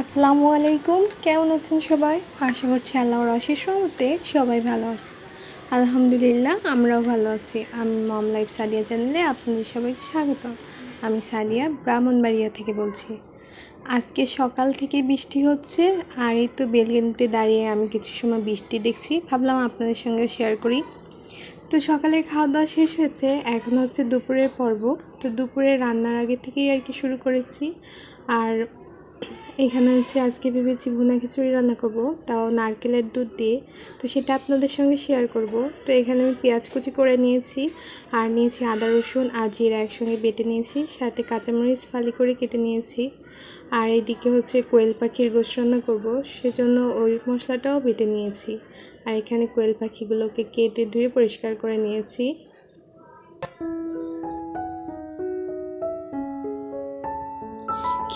আসসালামু আলাইকুম। কেমন আছেন সবাই? আশা করছি আল্লাহর অশেষ রহমতে সবাই ভালো আছে। আলহামদুলিল্লাহ, আমরাও ভালো আছি। আমি মম লাইফ সাদিয়া চ্যানেলে আপনাদের সবাইকে স্বাগত আমি সাদিয়া, ব্রাহ্মণবাড়িয়া থেকে বলছি। আজকে সকাল থেকে বৃষ্টি হচ্ছে, আর এই তো বেলগেনিতে দাঁড়িয়ে আমি কিছু সময় বৃষ্টি দেখছি। ভাবলাম আপনাদের সঙ্গে শেয়ার করি। তো সকালের খাওয়া দাওয়া শেষ হয়েছে, এখন হচ্ছে দুপুরের পর্ব। তো দুপুরে রান্নার আগে থেকেই আর কি শুরু করেছি। আর এখানে হচ্ছে আজকে ভেবেছি ভুনা খিচুড়ি রান্না করব, তাও নারকেলের দুধ দিয়ে। তো সেটা আপনাদের সঙ্গে শেয়ার করব। তো এখানে আমি পেঁয়াজ কুচি করে নিয়েছি, আর নিয়েছি আদা, রসুন আর জিরা একসঙ্গে বেটে নিয়েছি, সাথে কাঁচামরিচ ফালি করে কেটে নিয়েছি। আর এইদিকে হচ্ছে কোয়েল পাখির গোশ রান্না করব, সেজন্য ওই মশলাটাও বেটে নিয়েছি। আর এখানে কোয়েল পাখিগুলোকে কেটে ধুয়ে পরিষ্কার করে নিয়েছি।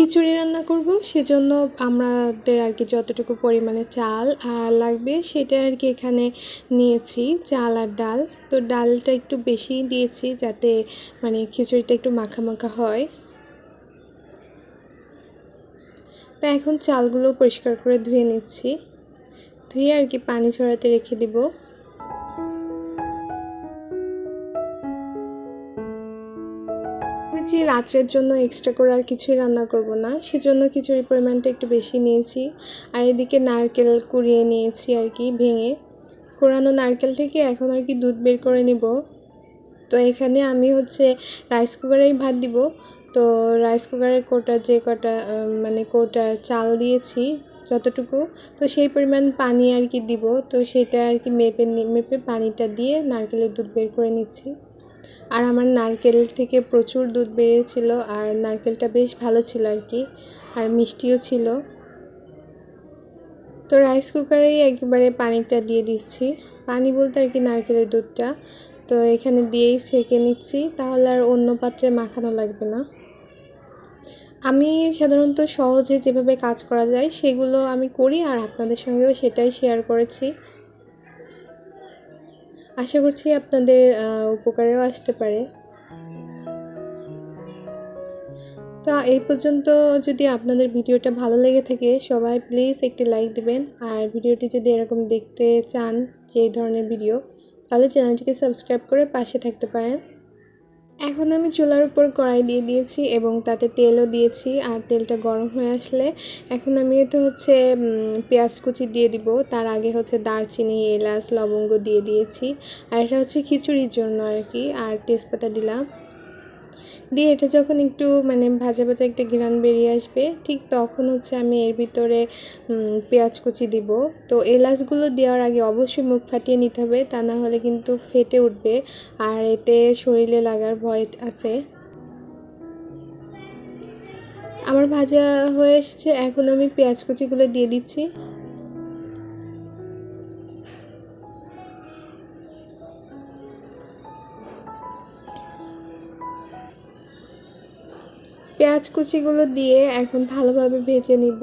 খিচুড়ি রান্না করব, সেজন্য আমাদের আর কি যতটুকু পরিমাণে চাল আর লাগবে সেটা আর কি এখানে নিয়েছি, চাল আর ডাল। তো ডালটা একটু বেশি দিয়েছি যাতে মানে খিচুড়িটা একটু মাখা মাখা হয়। তা এখন চালগুলো পরিষ্কার করে ধুয়ে নিচ্ছি। ধুয়ে আর কি পানি ছড়াতে রেখে দিব। ভেবেছি রাত্রের জন্য এক্সট্রা করে আর কিছুই রান্না করব না। সেজন্য খিচুড়ির পরিমাণটা একটু বেশি নিয়েছি। আর এদিকে নারকেল কুড়িয়ে নিয়েছি আর কি ভেঙে। কোরানো নারকেল থেকে এখন আর কি দুধ বের করে নিব। তো এখানে আমি হচ্ছে রাইস কুকারেই ভাত দিব। তো রাইস কুকারের কোটা যে কটা মানে কোটা চাল দিয়েছি যতটুকু, তো সেই পরিমাণ পানি আর কি দিব। তো সেটা আর কি মেপে মেপে পানিটা দিয়ে নারকেলের দুধ বের করে নিচ্ছি। আর আমার নারকেল থেকে প্রচুর দুধ বেরিয়েছিল আর নারকেলটা বেশ ভালো ছিল আর কি, আর মিষ্টিও ছিল। তো রাইস কুকারেই একবারে পানিটা দিয়ে দিচ্ছি। পানি বলতে আর কি নারকেলের দুধটা। তো এখানে দিয়েই সেঁকে নিচ্ছি, তাহলে আর অন্য পাত্রে মাখানো লাগবে না। আমি সাধারণত সহজে যেভাবে কাজ করা যায় সেগুলো আমি করি আর আপনাদের সঙ্গেও সেটাই শেয়ার করেছি। আশা করছি আপনাদের উপকারেও আসতে পারে। তো এই পর্যন্ত যদি আপনাদের ভিডিওটা ভালো লেগে থাকে, সবাই প্লিজ একটি লাইক দেবেন। আর ভিডিওটি যদি এরকম দেখতে চান যে ধরনের ভিডিও তাহলে চ্যানেলটিকে সাবস্ক্রাইব করে পাশে থাকতে পারেন। এখন আমি চুলার উপর কড়াই দিয়ে দিয়েছি এবং তাতে তেলও দিয়েছি আর তেলটা গরম হয়ে আসলে এখন আমি এতে হচ্ছে পেঁয়াজ কুচি দিয়ে দিব। তার আগে হচ্ছে দারচিনি, এলাচ, লবঙ্গ দিয়ে দিয়েছি। আর এটা হচ্ছে খিচুড়ির জন্য আর কি। আর তেজপাতা দিলাম। দিয়ে এটা যখন একটু মানে ভাজা ভাজা একটা ঘ্রাণ বেরিয়ে আসবে, ঠিক তখন হচ্ছে আমি এর ভিতরে পেঁয়াজ কুচি দিব। তো এলাচগুলো দেওয়ার আগে অবশ্যই মুখ ফাটিয়ে নিতে হবে, তা না হলে কিন্তু ফেটে উঠবে আর এতে শরীরে লাগার ভয় আছে। আমার ভাজা হয়ে এসেছে, এখন আমি পেঁয়াজ কুচিগুলো দিয়ে দিচ্ছি। পেঁয়াজ কুচিগুলো দিয়ে এখন ভালোভাবে ভেজে নিব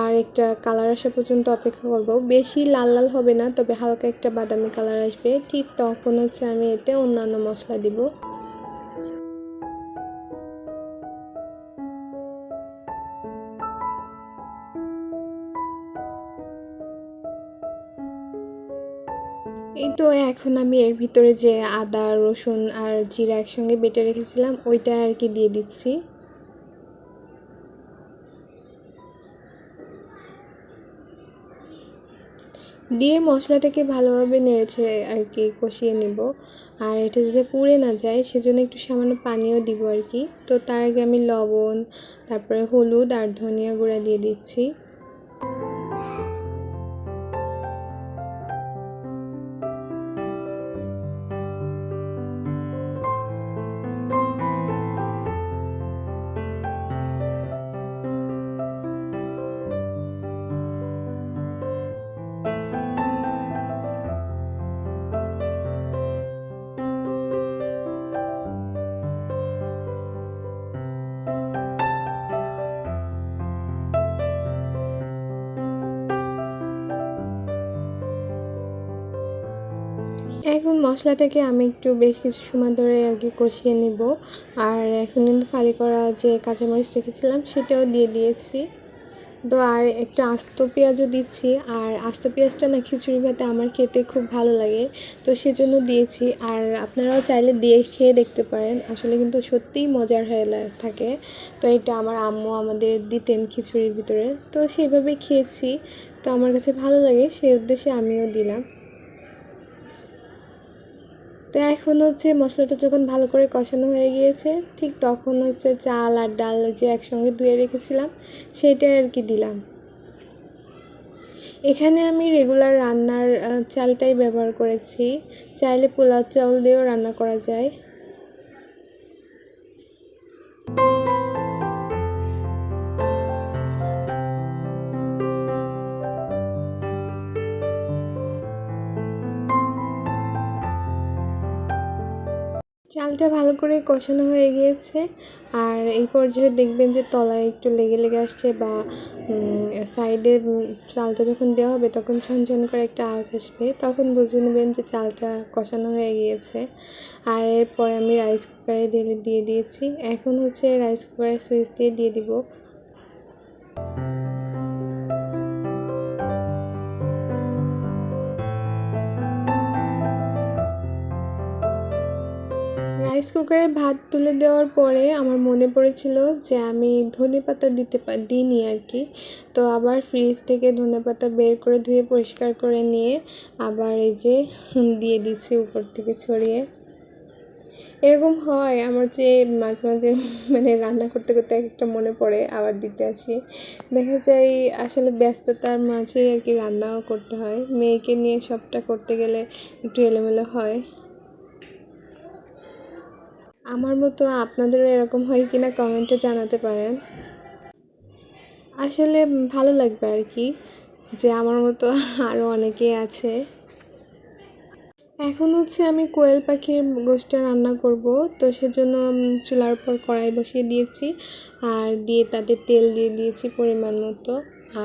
আর একটা কালার আসা পর্যন্ত অপেক্ষা করব। বেশি লাল লাল হবে না, তবে হালকা একটা বাদামি কালার আসবে। ঠিক তখন হচ্ছে আমি এতে অন্যান্য মশলা দিব। এই তো এখন আমি এর ভিতরে যে আদা, রসুন আর জিরা একসঙ্গে বেটে রেখেছিলাম, ওইটা আর কি দিয়ে দিচ্ছি। দিয়ে মশলাটাকে ভালোভাবে নেড়েছে আর কি কষিয়ে নেব। আর এটা যাতে পুড়ে না যায়, সেজন্য একটু সামান্য পানিও দিব আর কি তো তার আগে আমি লবণ, তারপরে হলুদ আর ধনিয়া গুঁড়া দিয়ে দিচ্ছি। মশলাটাকে আমি একটু বেশ কিছু সময় ধরে আর কি কষিয়ে নিব। আর এখন কিন্তু ফালি করা যে কাঁচামরিচ রেখেছিলাম, সেটাও দিয়ে দিয়েছি। তো আর একটা আস্ত পেঁয়াজও দিচ্ছি। আর আস্ত পেঁয়াজটা না খিচুড়ি ভাতে আমার খেতে খুব ভালো লাগে, তো সেজন্য দিয়েছি। আর আপনারাও চাইলে দিয়ে খেয়ে দেখতে পারেন। আসলে কিন্তু সত্যিই মজার হয়ে থাকে। তো এটা আমার আম্মু আমাদের দিতেন খিচুড়ির ভিতরে। তো সেইভাবে খেয়েছি। তো আমার কাছে ভালো লাগে, সেই উদ্দেশ্যে আমিও দিলাম। তো এখন হচ্ছে মশলাটা যখন ভালো করে কষানো হয়ে গিয়েছে, ঠিক তখন হচ্ছে চাল আর ডাল যে একসঙ্গে ধুয়ে রেখেছিলাম সেটাই আর কি দিলাম। এখানে আমি রেগুলার রান্নার চালটাই ব্যবহার করেছি। চাইলে পোলাও চাউল দিয়েও রান্না করা যায়। চালটা ভালো করে কষানো হয়ে গিয়েছে। আর এই পর্যায়ে দেখবেন যে তলায় একটু লেগে লেগে আসছে বা সাইডে চালটা যখন দেওয়া হবে তখন ছনছন করে একটা আওয়াজ আসবে, তখন বুঝে নেবেন যে চালটা কষানো হয়ে গিয়েছে। আর এরপরে আমি রাইস কুকারে ঢেলে দিয়ে দিয়েছি। এখন হচ্ছে রাইস কুকারে সুইচ দিয়ে দিয়ে দিব। রাইস কুকারে ভাত তুলে দেওয়ার পরে আমার মনে পড়েছিল যে আমি ধনে পাতা দিতে দিইনি আর কি। তো আবার ফ্রিজ থেকে ধনে পাতা বের করে ধুয়ে পরিষ্কার করে নিয়ে আবার এই যে দিয়ে দিচ্ছি উপর থেকে ছড়িয়ে। এরকম হয়, আমার যে মাঝে মাঝে মানে রান্না করতে করতে এক একটা মনে পড়ে, আবার দিতে আসি। দেখা যায় আসলে ব্যস্ততার মাঝেই আর কি রান্নাও করতে হয়। মেয়েকে নিয়ে সবটা করতে গেলে একটু এলোমেলো হয়। আমার মতো আপনাদেরও এরকম হয় কি না কমেন্টে জানাতে পারেন। আসলে ভালো লাগবে আর কি যে আমার মতো আরও অনেকেই আছে। এখন হচ্ছে আমি কোয়েল পাখির গোষ্ঠটা রান্না করব, তো সেজন্য চুলার উপর কড়াই বসিয়ে দিয়েছি, আর দিয়ে তাতে তেল দিয়ে দিয়েছি পরিমাণ মতো।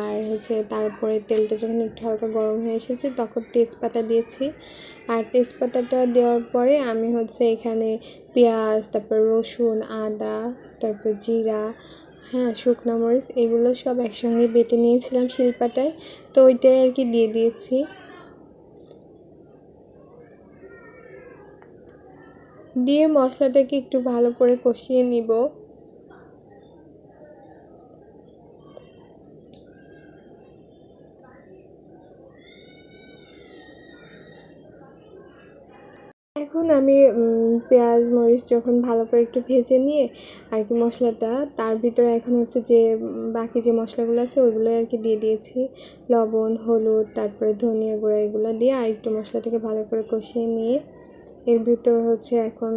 আর হচ্ছে তারপরে তেলটা যখন একটু হালকা গরম হয়ে এসেছে, তখন তেজপাতা দিয়েছি। আর তেজপাতাটা দেওয়ার পরে আমি হচ্ছে এখানে পেঁয়াজ, তারপর রসুন, আদা, তারপর জিরা হ্যাঁ শুকনো মরিচ, এগুলো সব একসঙ্গে বেটে নিয়েছিলাম শিলপাটায়। তো ওইটাই আর কি দিয়ে দিয়েছি। দিয়ে মশলাটাকে একটু ভালো করে কষিয়ে নিব। এখন আমি পেঁয়াজ, মরিচ যখন ভালো করে একটু ভেজে নিয়ে আর কি মশলাটা, তার ভিতরে এখন হচ্ছে যে বাকি যে মশলাগুলো আছে ওইগুলো আর কি দিয়ে দিয়েছি। লবণ, হলুদ, তারপরে ধনিয়া গুঁড়া এগুলো দিয়ে আর একটু মশলাটাকে ভালো করে কষিয়ে নিয়ে, এর ভিতর হচ্ছে এখন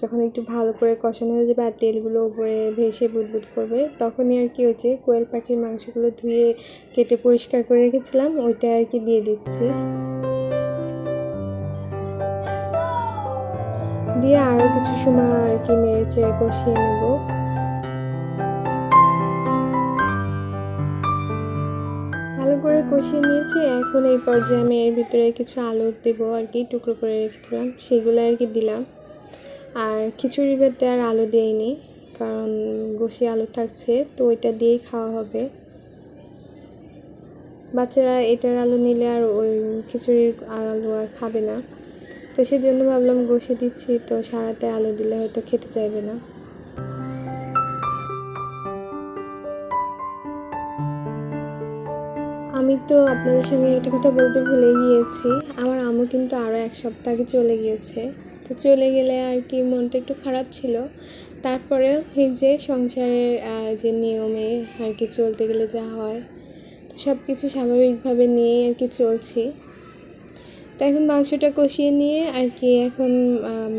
যখন একটু ভালো করে কষানো হয়ে যাবে আর তেলগুলো উপরে ভেসে বুদবুদ করবে, তখনই আর কি হচ্ছে কোয়েল পাখির মাংসগুলো ধুয়ে কেটে পরিষ্কার করে রেখেছিলাম, ওইটা আর কি দিয়ে দিচ্ছি। দিয়ে আরও কিছু সময় আর কি নেড়ে চেড়ে কষিয়ে নেব। ভালো করে কষিয়ে নিয়েছি। এখন এই পর্যায়ে আমি এর ভিতরে কিছু আলু দেবো আর কি, টুকরো করে রেখেছিলাম। সেগুলো আর কি দিলাম। আর খিচুড়ি ভাতে আর আলু দেইনি, কারণ গোসি আলু থাকছে, তো ওইটা দিয়েই খাওয়া হবে। বাচ্চারা এটার আলু নিলে আর ওই খিচুড়ির আলু আর খাবে না। তো সেজন্য ভাবলাম গোসে দিচ্ছি, তো সারাতে আলু দিলে হয়তো খেতে চাইবে না। আমি তো আপনাদের সঙ্গে একটা কথা বলতে ভুলে গিয়েছি, আমার আম্মু কিন্তু আরও এক সপ্তাহ আগে চলে গিয়েছে। তো চলে গেলে আর কি মনটা একটু খারাপ ছিল। তারপরে এই যে সংসারের যে নিয়মে আর কি চলতে গেলে যা হয়, তো সব কিছু স্বাভাবিকভাবে নিয়েই আর কি চলছি। তো এখন মাংসটা কষিয়ে নিয়ে আর কি এখন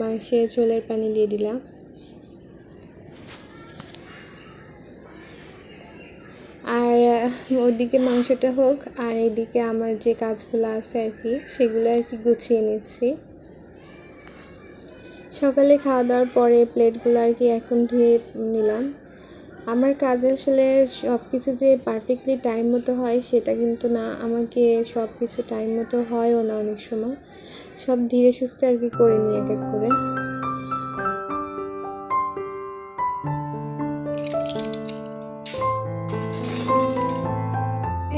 মাংসে ঝোলের পানি দিয়ে দিলাম। আর ওদিকে মাংসটা হোক আর এদিকে আমার যে কাজগুলো আছে আর কি, সেগুলো আর কি গুছিয়ে নিচ্ছি। সকালে খাওয়া দাওয়ার পরে প্লেটগুলো আর কি এখন ধুয়ে নিলাম। আমার কাজ আসলে সব কিছু যে পারফেক্টলি টাইম মতো হয়, সেটা কিন্তু না। আমাকে সব কিছু টাইম মতো হয়ও না অনেক সময়। সব ধীরে সুস্থে আর কি করে নিই এক এক করে।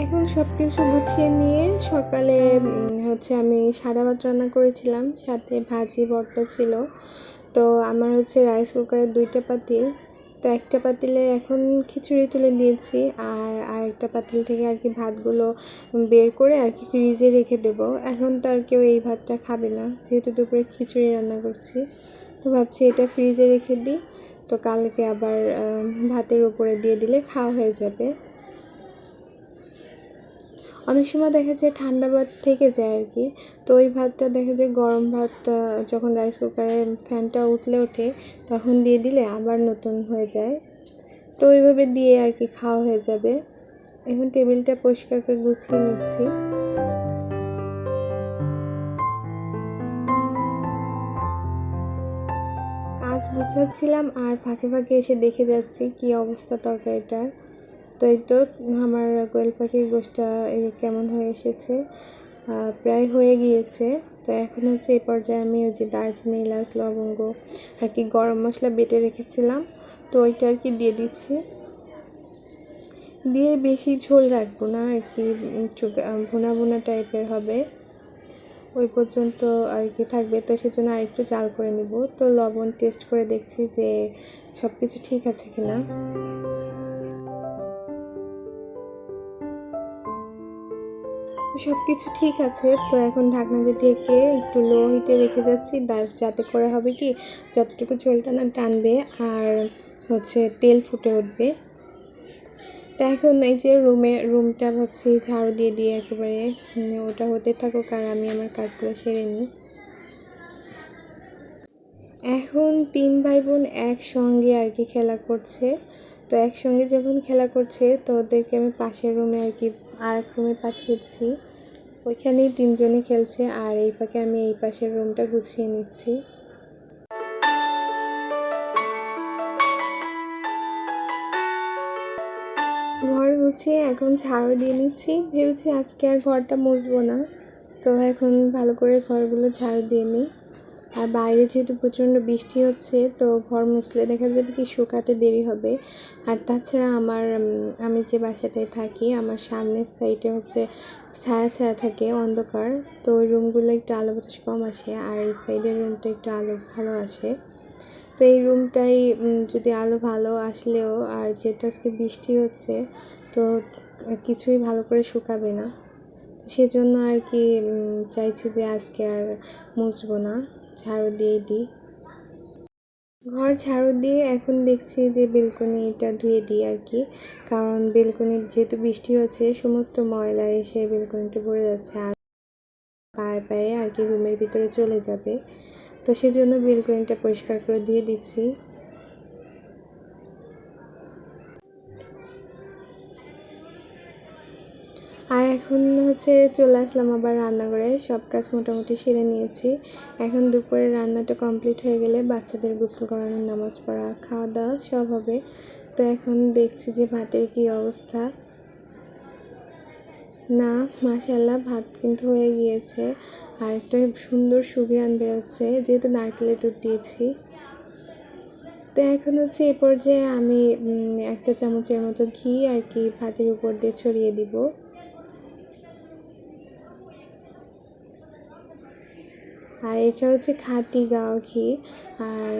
এখন সব কিছু গুছিয়ে নিয়ে সকালে হচ্ছে আমি সাদা ভাত রান্না করেছিলাম। সাথে ভাজি, ভর্তা ছিল। তো আমার হচ্ছে রাইস কুকারের দুইটা পাতিল। তো একটা পাতিলে এখন খিচুড়ি তুলে নিয়েছি আর আরেকটা পাতিল থেকে আর কি ভাতগুলো বের করে আর কি ফ্রিজে রেখে দেবো। এখন তো আর কেউ এই ভাতটা খাবে না, যেহেতু দুপুরে খিচুড়ি রান্না করছি। তো ভাবছি এটা ফ্রিজে রেখে দিই। তো কালকে আবার ভাতের উপরে দিয়ে দিলে খাওয়া হয়ে যাবে। অনেক সময় দেখা যায় ঠান্ডা ভাত থেকে যায় আর কি। তো ওই ভাতটা দেখা যায় গরম ভাত যখন রাইস কুকারে ফ্যানটা উতলে ওঠে, তখন দিয়ে দিলে আবার নতুন হয়ে যায়। তো ওইভাবে দিয়ে আর কি খাওয়া হয়ে যাবে। এখন টেবিলটা পরিষ্কার করে গুছিয়ে নিচ্ছি। কাজ গুছাচ্ছিলাম আর ফাঁকে ফাঁকে এসে দেখে যাচ্ছি কি অবস্থা তরকারিটার। তো এই তো আমার কোয়েল পাখির গোষ্ঠটা কেমন হয়ে এসেছে? প্রায় হয়ে গিয়েছে। তো এখন হচ্ছে এই পর্যায়ে আমি ওই যে দারচিনি, এলাচ, লবঙ্গ আর কি গরম মশলা বেটে রেখেছিলাম। তো ওইটা আর কি দিয়ে দিচ্ছি। দিয়ে বেশি ঝোল রাখব না আর কি ভুনা ভুনা টাইপের হবে। ওই পর্যন্ত আর কি থাকবে। তো সেজন্য আর একটু জাল করে নিব। তো লবণ টেস্ট করে দেখছি যে সব কিছু ঠিক আছে কিনা। সব কিছু ঠিক আছে। তো এখন ঢাকনা দিয়ে ঢেকে একটু লো হিটে রেখে যাচ্ছি। যাতে করে হবে কি, যতটুকু ঝোলটা না টানবে আর হচ্ছে তেল ফুটে উঠবে। তো এখন এই যে রুমে, রুমটা ভাবছি ঝাড়ু দিয়ে দিয়ে একেবারে। ওটা হতে থাকুক আর আমি আমার কাজগুলো সেরে নিই। এখন তিন ভাই বোন একসঙ্গে আর কি খেলা করছে। তো একসঙ্গে যখন খেলা করছে, তো ওদেরকে আমি পাশের রুমে আর কি আর রুমে পাঠিয়েছি। ওইখানেই তিনজনই খেলছে আর এই ফাঁকে আমি এই পাশের রুমটা গুছিয়ে নিচ্ছি। ঘর গুছিয়ে এখন ঝাড়ু দিয়ে নিচ্ছি। ভেবেছি আজকে আর ঘরটা মুছবো না। তো এখন ভালো করে ঘরগুলো ঝাড়ু দিয়ে নিই। আর বাইরে যেহেতু প্রচণ্ড বৃষ্টি হচ্ছে, তো ঘর মুছলে দেখা যাবে কি শুকাতে দেরি হবে। আর তাছাড়া আমার আমি যে বাসাটায় থাকি, আমার সামনের সাইডে হচ্ছে ছায়া ছায়া থাকে, অন্ধকার। তো ওই রুমগুলো একটু আলো বাতাস কম আসে, আর এই সাইডের রুমটা একটু আলো ভালো আসে। তো এই রুমটাই যদি আলো ভালো আসলেও, আর যেহেতু আজকে বৃষ্টি হচ্ছে, তো কিছুই ভালো করে শুকাবে না। সেজন্য আর কি চাইছি যে আজকে আর মুছবো না। ঝাড়ু দিয়ে দিই। ঘর ঝাড়ু দিয়ে এখন দেখছি যে বেলকনিটা ধুয়ে দিই আর কি। কারণ বেলকনির যেহেতু বৃষ্টি হচ্ছে, সমস্ত ময়লা এসে বেলকনিতে পড়ে যাচ্ছে আর পায়ে পায়ে আর কি রুমের ভিতরে চলে যাবে। তো সেজন্য বেলকনিটা পরিষ্কার করে ধুয়ে দিচ্ছি। আর এখন হচ্ছে চলে আসলাম আবার রান্নাঘরে। সব কাজ মোটামুটি সেরে নিয়েছি। এখন দুপুরে রান্নাটা কমপ্লিট হয়ে গেলে বাচ্চাদের গোসল করানো নামাজ পড়া খাওয়া দাওয়া সব হবে। তো এখন দেখছি যে ভাতের কি অবস্থা। না মাশাল্লাহ ভাত কিন্তু হয়ে গিয়েছে। আর একটা সুন্দর সুঘ্রাণ বেরোচ্ছে, যেহেতু নারকেলের দুধ দিয়েছি। তো এখন হচ্ছে এ পর্যায়ে আমি এক চা চামচের মতো ঘি আর কি ভাতের উপর দিয়ে ছড়িয়ে দিব। আর এটা হচ্ছে খাঁটি গাওয়া ঘি। আর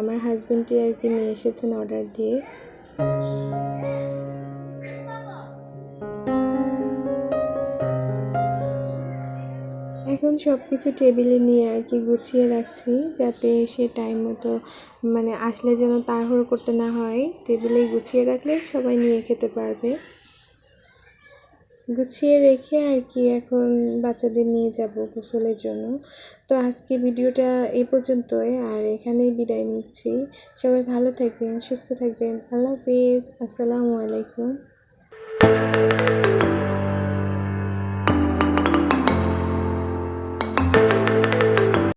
আমার হাজব্যান্ডটি আর কি নিয়ে এসেছেন অর্ডার দিয়ে। এখন সব কিছু টেবিলে নিয়ে আর কি গুছিয়ে রাখছি যাতে সে টাইম মতো মানে আসলে যেন তাড়াহুড়ো করতে না হয়। টেবিলেই গুছিয়ে রাখলে সবাই নিয়ে খেতে পারবে। গুছিয়ে রেখে আর কি এখন বাচ্চাদের নিয়ে যাব গোসলের জন্য। তো আজকে ভিডিওটা এই পর্যন্তই, আর এখানেই বিদায় নিচ্ছি। সবাই ভালো থাকবেন, সুস্থ থাকবেন। আল্লাহ হাফিজ, আসসালামু আলাইকুম।